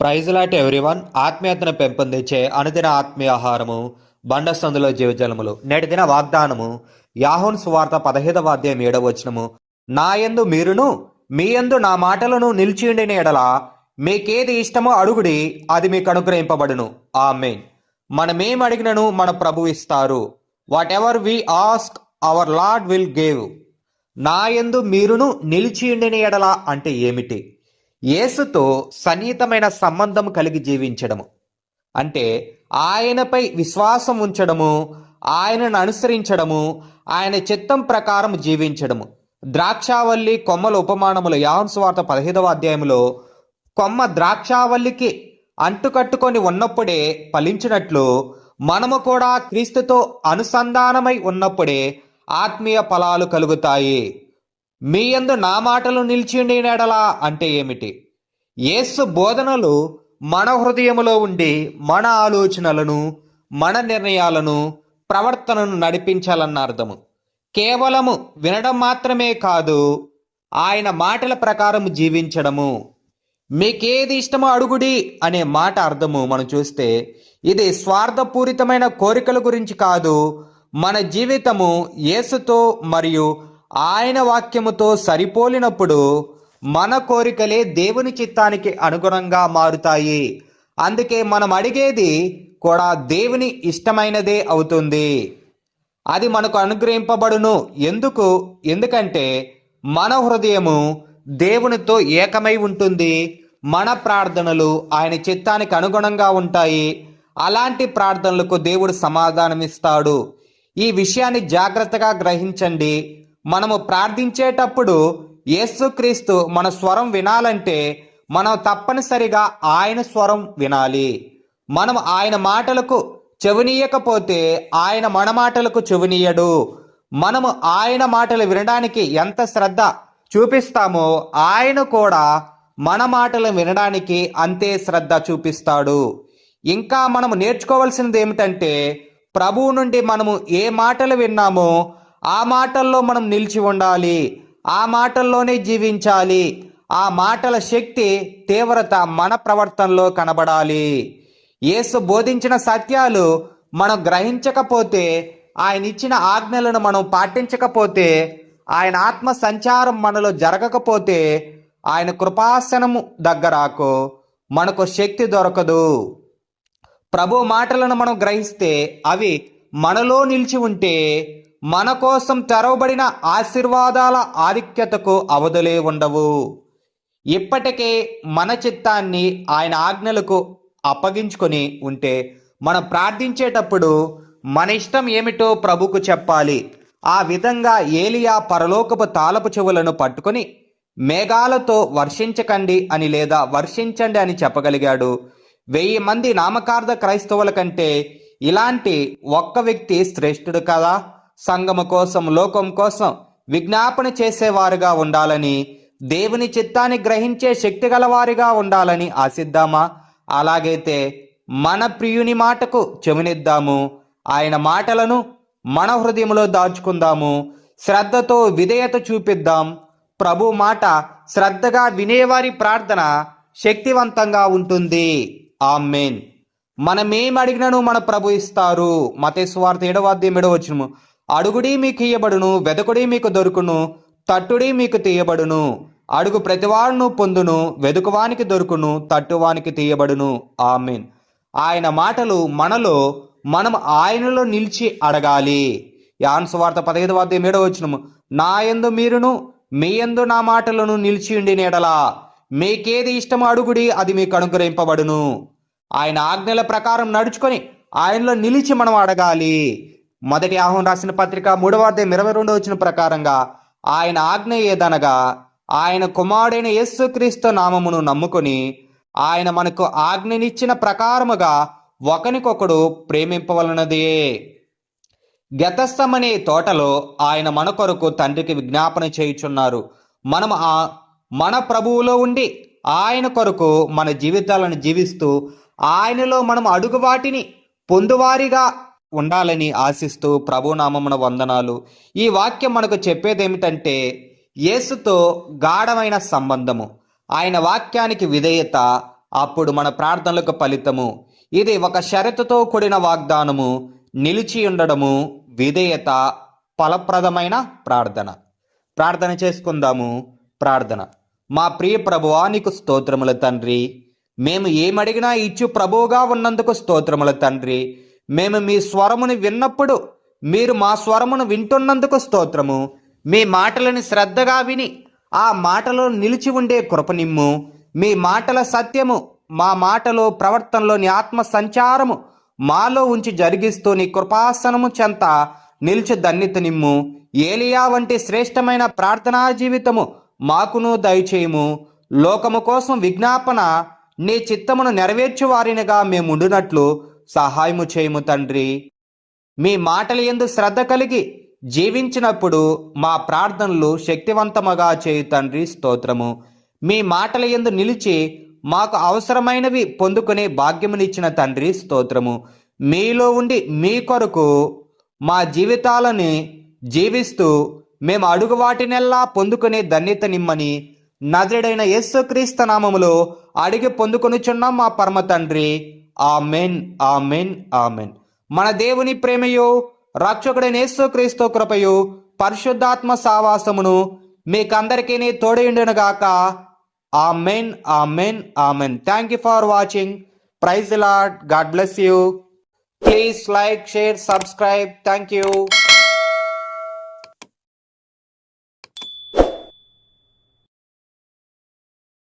Praise lot everyone. ఆత్మీయతను పెంపొందించే అనుదిన ఆత్మీయ ఆహారము బండ జీవజలములు. నేటి దిన వాగ్దానము యాహోన్ సువార్త పదహైదవ అధ్యాయం ఏడవ వచనము. నా యందు మీరును మీ యందు నా మాటలను నిలిచియుండిన ఎడల మీకేది ఇష్టమో అడుగుడి అది మీకు అనుగ్రహింపబడును. ఆ మెయిన్ మనమేం అడిగినను మన ప్రభు ఇస్తారు. Whatever we ask our lord will gave. నా యందు మీరును నిలిచియుండిన ఎడల అంటే ఏమిటి? యేసుతో సన్నిహితమైన సంబంధం కలిగి జీవించడము. అంటే ఆయనపై విశ్వాసం ఉంచడము ఆయనను అనుసరించడము ఆయన చిత్తం ప్రకారం జీవించడము. ద్రాక్షావల్లి కొమ్మల ఉపమానములు యాహన్ స్వార్థ పదహైదవ అధ్యాయంలో కొమ్మ ద్రాక్షావల్లికి అంటుకట్టుకొని ఉన్నప్పుడే ఫలించినట్లు మనము కూడా క్రీస్తుతో అనుసంధానమై ఉన్నప్పుడే ఆత్మీయ ఫలాలు కలుగుతాయి. మీ యందు నా మాటలు నిలిచిండి నెడలా అంటే ఏమిటి? యేసు బోధనలు మన హృదయములో ఉండి మన ఆలోచనలను మన నిర్ణయాలను ప్రవర్తనను నడిపించాలన్న అర్థము. కేవలము వినడం మాత్రమే కాదు ఆయన మాటల ప్రకారం జీవించడము. మీకేది ఇష్టమో అడుగుడి అనే మాట అర్థము మనం చూస్తే ఇది స్వార్థపూరితమైన కోరికల గురించి కాదు మన జీవితము యేసుతో మరియు ఆయన వాక్యముతో సరిపోలినప్పుడు మన కోరికలే దేవుని చిత్తానికి అనుగుణంగా మారుతాయి. అందుకే మనం అడిగేది కూడా దేవుని ఇష్టమైనదే అవుతుంది. అది మనకు అనుగ్రహింపబడును. ఎందుకు? ఎందుకంటే మన హృదయము దేవునితో ఏకమై ఉంటుంది. మన ప్రార్థనలు ఆయన చిత్తానికి అనుగుణంగా ఉంటాయి. అలాంటి ప్రార్థనలకు దేవుడు సమాధానమిస్తాడు. ఈ విషయాన్ని జాగ్రత్తగా గ్రహించండి. మనము ప్రార్థించేటప్పుడు యేసుక్రీస్తు మన స్వరం వినాలంటే మనం తప్పనిసరిగా ఆయన స్వరం వినాలి. మనం ఆయన మాటలకు చెవినీయకపోతే ఆయన మన మాటలకు చెవినీయడు. మనము ఆయన మాటలు వినడానికి ఎంత శ్రద్ధ చూపిస్తామో ఆయన కూడా మన మాటలు వినడానికి అంతే శ్రద్ధ చూపిస్తాడు. ఇంకా మనము నేర్చుకోవాల్సినది ఏమిటంటే ప్రభువు నుండి మనము ఏ మాటలు విన్నామో ఆ మాటల్లో మనం నిలిచి ఉండాలి. ఆ మాటల్లోనే జీవించాలి. ఆ మాటల శక్తి తీవ్రత మన ప్రవర్తనలో కనబడాలి. యేసు బోధించిన సత్యాలు మనం గ్రహించకపోతే ఆయన ఇచ్చిన ఆజ్ఞలను మనం పాటించకపోతే ఆయన ఆత్మ సంచారం మనలో జరగకపోతే ఆయన కృపాసనము దగ్గరాకు మనకు శక్తి దొరకదు. ప్రభు మాటలను మనం గ్రహిస్తే అవి మనలో నిలిచి ఉంటే మన కోసం తెరవబడిన ఆశీర్వాదాల ఆధిక్యతకు అవధులే ఉండవు. ఇప్పటికే మన చిత్తాన్ని ఆయన ఆజ్ఞలకు అప్పగించుకొని ఉంటే మనం ప్రార్థించేటప్పుడు మన ఇష్టం ఏమిటో ప్రభుకు చెప్పాలి. ఆ విధంగా ఏలియా పరలోకపు తాళపు చెవులను పట్టుకొని మేఘాలతో వర్షించకండి అని లేదా వర్షించండి అని చెప్పగలిగాడు. వెయ్యి మంది నామకార్థ క్రైస్తవుల కంటే ఇలాంటి ఒక్క వ్యక్తి శ్రేష్ఠుడు కదా? సంఘము కోసం లోకం కోసం విజ్ఞాపన చేసేవారుగా ఉండాలని దేవుని చిత్తాన్ని గ్రహించే శక్తి గలవారిగా ఉండాలని ఆశిద్దామా? అలాగైతే మన ప్రియుని మాటకు చెవినిద్దాము. ఆయన మాటలను మన హృదయంలో దాచుకుందాము. శ్రద్ధతో విధేయత చూపిద్దాం. ప్రభు మాట శ్రద్ధగా వినేవారి ప్రార్థన శక్తివంతంగా ఉంటుంది. ఆమెన్. మనమేం అడిగినను మన ప్రభు ఇస్తారు. మతేశ్వార్త ఏడవ అధ్యాయం ఏడవ అడుగుడి మీకు ఇయ్యబడును వెదకుడి మీకు దొరుకును తట్టుడి మీకు తీయబడును. అడుగు ప్రతివాడును పొందును వెదుకువానికి దొరుకును తట్టువానికి తీయబడును. ఆమెన్. ఆయన మాటలు మనలో మనం ఆయనలో నిలిచి అడగాలి. యాన్స్ వార్త పదహైదు అధ్యాయం ఏడో వచ్చినము నా యందు మీరును మీ యందు నా మాటలను నిలిచి ఉండి నీడలా. మీకేది ఇష్టమో అడుగుడి అది మీకు అనుగ్రహింపబడును. ఆయన ఆజ్ఞల ప్రకారం నడుచుకొని ఆయనలో నిలిచి మనం అడగాలి. మొదటి ఆహ్వం రాసిన పత్రిక మూడవ అధ్యాయం ఇరవై రెండు వచ్చిన ప్రకారంగా ఆయన ఆజ్ఞ ఏదనగా ఆయన కుమారుడైన యేసుక్రీస్తు నామమును నమ్ముకొని ఆయన మనకు ఆజ్ఞనిచ్చిన ప్రకారముగా ఒకనికొకడు ప్రేమింపవలనదే. గతస్థమనే తోటలో ఆయన మన కొరకు తండ్రికి విజ్ఞాపన చేయుచున్నారు. మనం ఆ మన ప్రభువులో ఉండి ఆయన కొరకు మన జీవితాలను జీవిస్తూ ఆయనలో మనం అడుగు వాటిని పొందువారిగా ఉండాలని ఆశిస్తూ ప్రభునామమున వందనాలు. ఈ వాక్యం మనకు చెప్పేది ఏమిటంటే యేసుతో గాఢమైన సంబంధము. ఆయన వాక్యానికి విధేయత అప్పుడు మన ప్రార్థనలకు ఫలితము. ఇది ఒక షరతుతో కూడిన వాగ్దానము నిలిచి ఉండడము విధేయత ఫలప్రదమైన ప్రార్థన. ప్రార్థన చేసుకుందాము. ప్రార్థన. మా ప్రియ ప్రభువా నీకు స్తోత్రముల తండ్రి. మేము ఏమడిగినా ఇచ్చు ప్రభువుగా ఉన్నందుకు స్తోత్రముల తండ్రి. మేము మీ స్వరమును విన్నప్పుడు మీరు మా స్వరమును వింటున్నందుకు స్తోత్రము. మీ మాటలను శ్రద్ధగా విని ఆ మాటలో నిలిచి ఉండే కృపనిమ్ము. మీ మాటల సత్యము మా మాటలో ప్రవర్తనలోని ఆత్మ సంచారము మాలో ఉంచి జరిగిస్తూ నీ కృపాసనము చెంత నిలిచి దన్నిత నిమ్ము ఏలియా వంటి శ్రేష్టమైన ప్రార్థనా జీవితము మాకును దయచేయము. లోకము కోసం విజ్ఞాపన నీ చిత్తమును నెరవేర్చు వారినిగా మేము ఉండునట్లు సహాయము చేయము తండ్రి. మీ మాటల ఎందు శ్రద్ధ కలిగి జీవించినప్పుడు మా ప్రార్థనలు శక్తివంతముగా చేయు తండ్రి స్తోత్రము. మీ మాటల ఎందు నిలిచి మాకు అవసరమైనవి పొందుకునే భాగ్యమునిచ్చిన తండ్రి స్తోత్రము. మీలో ఉండి మీ కొరకు మా జీవితాలని జీవిస్తూ మేము అడుగు వాటినెల్లా పొందుకునే ధన్యత నిమ్మని నజరుడైన యేసుక్రీస్తు నామములో అడిగి పొందుకొనుచున్నాం మా పరమ తండ్రి. Amen amen amen. మన దేవుని ప్రేమయో రక్షకుడైన యేసుక్రీస్తు కృపయు పరిశుద్ధాత్మ సావాసమును మీకందరికీ తోడయుండునుగాక. Amen amen amen. Thank you for watching praise lord God bless you please like share subscribe thank you